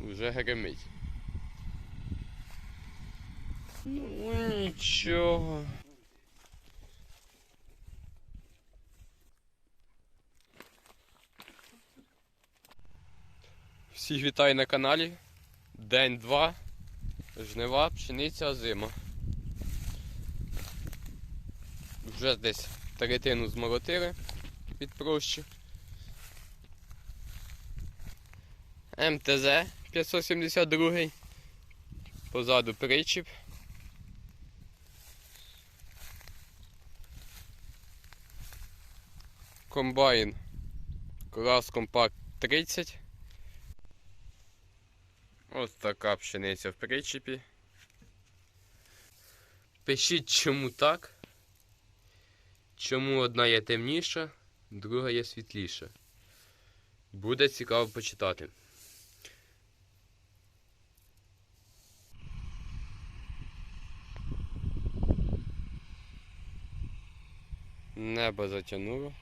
Вже гремить. Ну нічого. Всіх вітаю на каналі. День 2. Жнива, пшениця, зима. Вже десь третину змолотили від прощі. МТЗ 572. Позаду причіп. Комбайн клас компакт 30. Ось така пшениця в причепі. Пишіть, чому так. Чому одна є темніша, друга є світліша. Буде цікаво почитати. Небо затягнуло.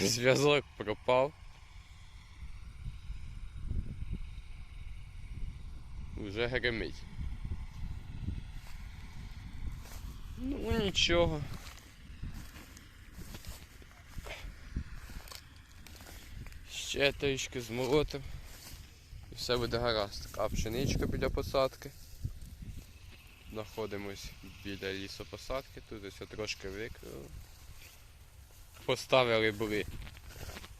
Зв'язок пропав. Вже гремить. Ну нічого. Ще трішки змолотим. І все буде гаразд. Така пшеничка біля посадки. Знаходимось біля лісопосадки, тут ось трошки викрили. Поставили були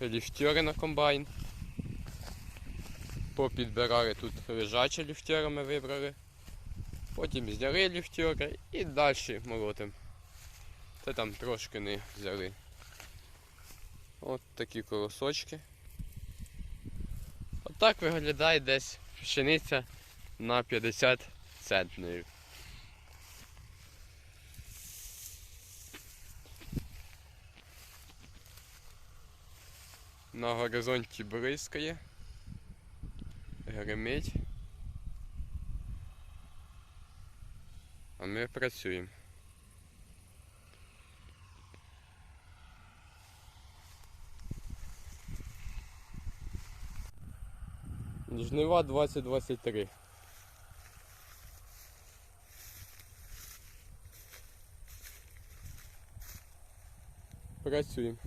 ліфтери на комбайн. Попідбирали тут лежачі ліфтери ми вибрали. Потім зняли ліфтери і далі молотим. Це там трошки не взяли. От такі колосочки. Отак виглядає десь пшениця на 50 центнерів. На горизонті бризкає, гримить. А ми працюємо. Жнива 2023. Працюємо.